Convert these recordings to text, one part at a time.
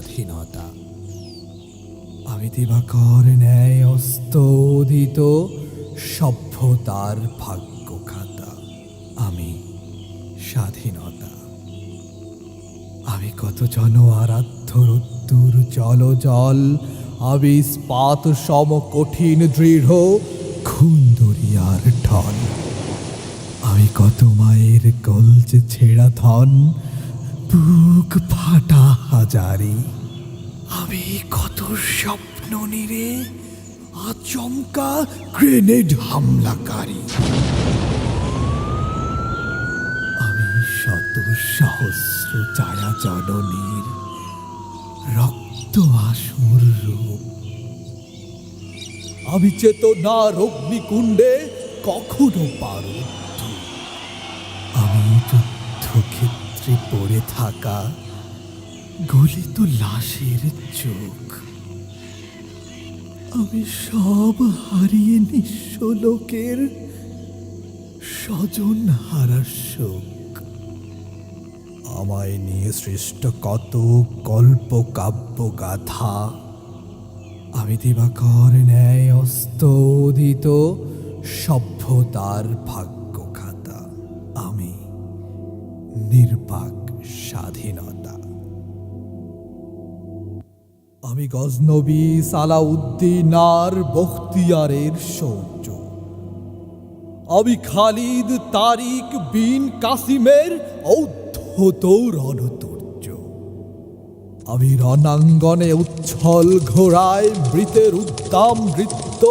স্বাধীনতা। আমি দিবাকর ন্যায় অস্তোদিত সভ্যতার ভাগ্য খাতা আমি স্বাধীনতা। আমি কত জন আরাধ্য রুদ্দুর জল জল আমি ইস্পাত সম কঠিন দৃঢ় খুন দরিয়ার ঢল। আমি কত মায়ের কলজে ছেঁড়া ধন বুক ফাটা হাজারি। আমি কত স্বপ্ন নিরে আচমকা গ্রেনেড হামলাকারী। আমি শত সহস্র ছায়া জননীর রক্ত আসুর রূপ। আমি চেতনার অগ্নিকুণ্ডে কখনো পারুদ্ধ। আমি যুদ্ধক্ষেত্রে পড়ে থাকা গলিত লাশের চোখ। আমি সব হারিয়ে নিঃস্ব লোকের স্বজন হারার শোক। আমায় নিয়ে সৃষ্ট কত কল্প কাব্য গাথা, আমি দিবাকর ন্যায় অস্তোদিত সভ্যতার ভাগ্য নির্বাক স্বাধীনতা। আমি গজনবী সালাউদ্দিন আর বখতিয়ারের সৌর্য। আমি খালিদ তারিক বিন কাসিমের ঔদ্ধত রণতুর্য আমি রণাঙ্গনে উচ্ছল ঘোড়ায় মৃতের উদ্দাম নৃত্য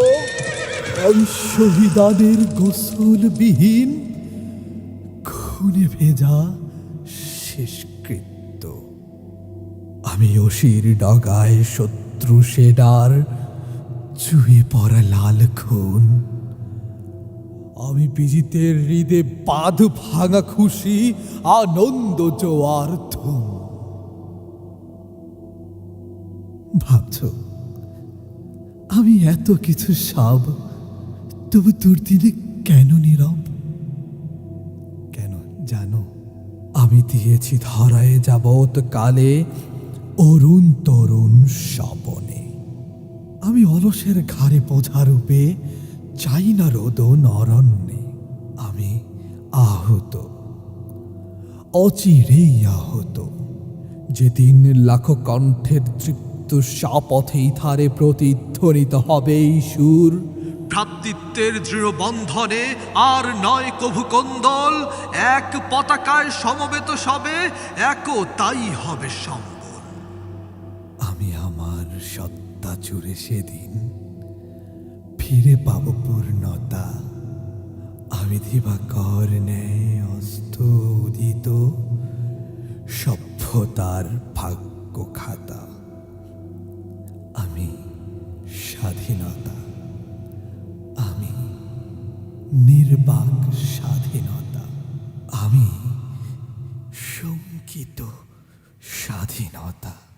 আমি গোসলবিহীন, খুনে ভেজা শেষকৃত্য আমি অসির ডগায় শত্রু সেডার চুয়ে পড়া লাল খুন। আমি বিজিতের হৃদে বাঁধ ভাঙা খুশি, আনন্দ জোয়ার ধুম। ভাবছ, আমি এত কিছু সব, তবু দুর্দিনে কেন নীরব? কেন জানো? আমি দিয়েছি ধরায় যাবত কালে অরুণ তরুণ স্বপনে। আমি অলসের ঘাড়ে বোঝা রূপে চাই না রোদন অরণ্যে আমি আহত। অচিরেই আহত। যেদিন লাখো কণ্ঠের তৃপ্ত সাপথেই ধারে প্রতিধ্বনিত হবে এই সুর ভ্রাতৃত্বের দৃঢ় বন্ধনে আর নয় কভু কন্দল, এক পতাকায় সমবেত সবে একতাই হবে সম্বল। আমি আমার সত্তা জুড়ে সেদিন ফিরে পাব পূর্ণতা। আমি দিবাকর ন্যায় অস্ত উদিত, সভ্যতার ভাগ্য খাতা। আমি স্বাধীনতা নির্বাক স্বাধীনতা। আমি শঙ্কিত স্বাধীনতা।